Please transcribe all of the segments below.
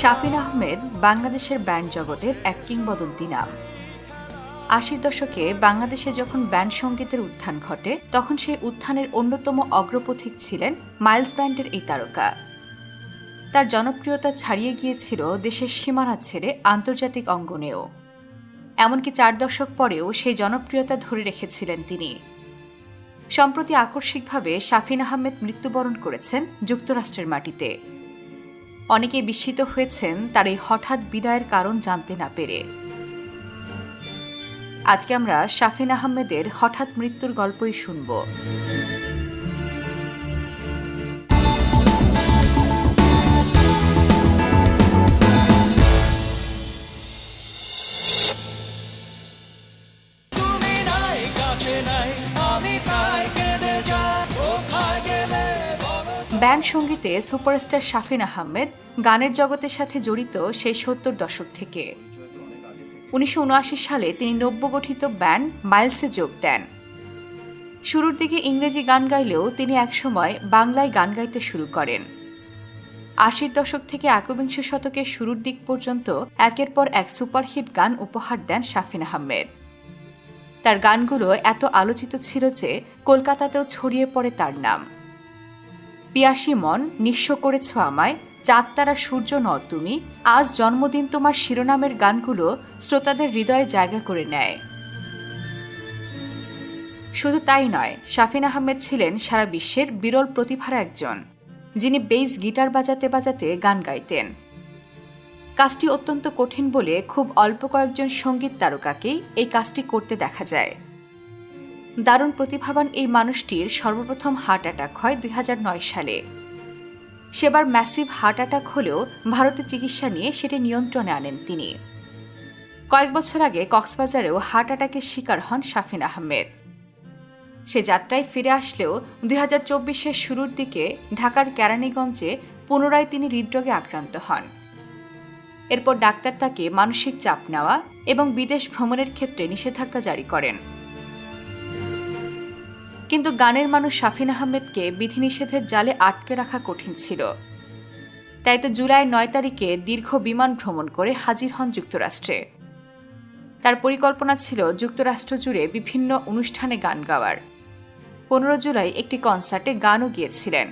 শাফিন আহমেদ বাংলাদেশের ব্যান্ড জগতের এক কিংবদন্তি নাম। আশির দশকে বাংলাদেশে যখন ব্যান্ড সঙ্গীতের উত্থান ঘটে, তখন সেই উত্থানের অন্যতম অগ্রপথিক ছিলেন মাইলস ব্যান্ডের এই তারকা। তার জনপ্রিয়তা ছাড়িয়ে গিয়েছিল দেশের সীমানা ছেড়ে আন্তর্জাতিক অঙ্গনেও। এমনকি চার দশক পরেও সেই জনপ্রিয়তা ধরে রেখেছিলেন তিনি। সম্প্রতি আকস্মিকভাবে শাফিন আহমেদ মৃত্যুবরণ করেছেন যুক্তরাষ্ট্রের মাটিতে। অনেকে বিস্মিত হয়েছেন তার এই হঠাৎ বিদায়ের কারণ জানতে না পেরে। আজকে আমরা শাফিন আহমেদের হঠাৎ মৃত্যুর গল্পই শুনব। ব্যান্ড সঙ্গীতে সুপারস্টার শাফিন আহমেদ, গানের জগতের সাথে জড়িত সেই সত্তর দশক থেকে। উনিশশো উনআশি সালে তিনি নব্য গঠিত ব্যান্ড মাইলসে যোগ দেন। শুরুর দিকে ইংরেজি গান গাইলেও তিনি একসময় বাংলায় গান গাইতে শুরু করেন। আশির দশক থেকে একবিংশ শতকের শুরুর দিক পর্যন্ত একের পর এক সুপারহিট গান উপহার দেন শাফিন আহমেদ। তার গানগুলো এত আলোচিত ছিল যে কলকাতাতেও ছড়িয়ে পড়ে তার নাম। পিয়াসী মন নিঃস্ব করেছ আমায়, চাঁদ, তারা, সূর্য ন তুমি। আজ জন্মদিন তোমার শিরোনামের গানগুলো শ্রোতাদের হৃদয়ে জায়গা করে নেয়। শুধু তাই নয়, শাফিন আহমেদ ছিলেন সারা বিশ্বের বিরল প্রতিভার একজন, যিনি বেইস গিটার বাজাতে বাজাতে গান গাইতেন। কাজটি অত্যন্ত কঠিন বলে খুব অল্প কয়েকজন সংগীত তারকাকেই এই কাজটি করতে দেখা যায়। দারুণ প্রতিভাবান এই মানুষটির সর্বপ্রথম হার্ট অ্যাটাক হয় দুই হাজার নয় সালে। সেবার ম্যাসিভ হার্ট অ্যাটাক হলেও ভারতে চিকিৎসা নিয়ে সেটি নিয়ন্ত্রণে আনেন তিনি। কয়েক বছর আগে কক্সবাজারেও হার্ট অ্যাটাকের শিকার হন শাফিন আহমেদ। সে যাত্রায় ফিরে আসলেও দুই হাজার শুরুর দিকে ঢাকার কেরানীগঞ্জে পুনরায় তিনি হৃদরোগে আক্রান্ত হন। এরপর ডাক্তার তাকে মানসিক চাপ নেওয়া এবং বিদেশ ভ্রমণের ক্ষেত্রে নিষেধাজ্ঞা জারি করেন। কিন্তু গানের মানুষ শাফিন আহমেদকে বিধিনিষেধের জালে আটকে রাখা কঠিন ছিল। তাই তো জুলাই নয় তারিখে দীর্ঘ বিমান ভ্রমণ করে হাজির হন যুক্তরাষ্ট্রে। তার পরিকল্পনা ছিল যুক্তরাষ্ট্র জুড়ে বিভিন্ন অনুষ্ঠানে গান গাওয়ার। পনেরো জুলাই একটি কনসার্টে গানও গিয়েছিলেন।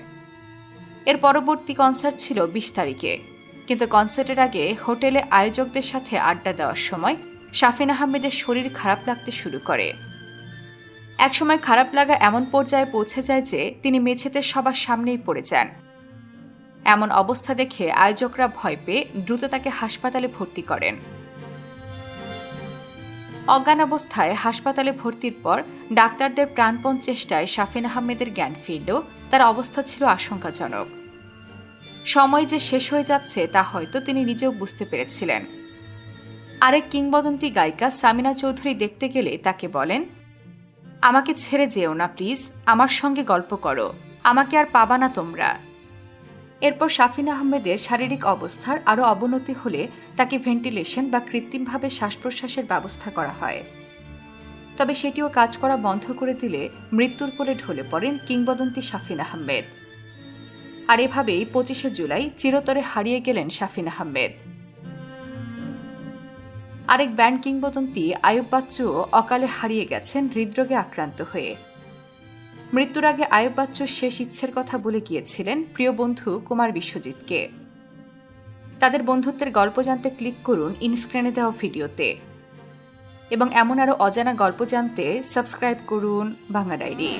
এর পরবর্তী কনসার্ট ছিল বিশ তারিখে। কিন্তু কনসার্টের আগে হোটেলে আয়োজকদের সাথে আড্ডা দেওয়ার সময় শাফিন আহমেদের শরীর খারাপ লাগতে শুরু করে। একসময় খারাপ লাগা এমন পর্যায়ে পৌঁছে যায় যে তিনি মেঝেতে সবার সামনেই পড়ে যান। এমন অবস্থা দেখে আয়োজকরা ভয় পেয়ে দ্রুত তাকে হাসপাতালে ভর্তি করেন। অজ্ঞান অবস্থায় হাসপাতালে ভর্তির পর ডাক্তারদের প্রাণপণ চেষ্টায় শাফিন আহমেদের জ্ঞান ফিরলেও তার অবস্থা ছিল আশঙ্কাজনক। সময় যে শেষ হয়ে যাচ্ছে তা হয়তো তিনি নিজেও বুঝতে পেরেছিলেন। আরেক কিংবদন্তি গায়িকা সামিনা চৌধুরী দেখতে গেলে তাকে বলেন আমাকে ছেড়ে যেও না, প্লিজ। আমার সঙ্গে গল্প করো। আমাকে আর পাবা না তোমরা। এরপর শাফিন আহমেদের শারীরিক অবস্থার আরও অবনতি হলে তাকে ভেন্টিলেশন বা কৃত্রিমভাবে শ্বাস প্রশ্বাসের ব্যবস্থা করা হয়। তবে সেটিও কাজ করা বন্ধ করে দিলে মৃত্যুর কোলে ঢলে পড়েন কিংবদন্তি শাফিন আহমেদ। আর এভাবেই পঁচিশে জুলাই চিরতরে হারিয়ে গেলেন শাফিন আহমেদ। আরেক ব্যান্ড কিংবদন্তি আয়ুব বাচ্চুও অকালে হারিয়ে গেছেন হৃদরোগে আক্রান্ত হয়ে। মৃত্যুর আগে আয়ুব বাচ্চুর শেষ ইচ্ছের কথা বলে গিয়েছিলেন প্রিয় বন্ধু কুমার বিশ্বজিৎকে। তাদের বন্ধুত্বের গল্প জানতে ক্লিক করুন ইনস্ক্রিনে দেওয়া ভিডিওতে। এবং এমন আরও অজানা গল্প জানতে সাবস্ক্রাইব করুন বাংলা ডায়েরি।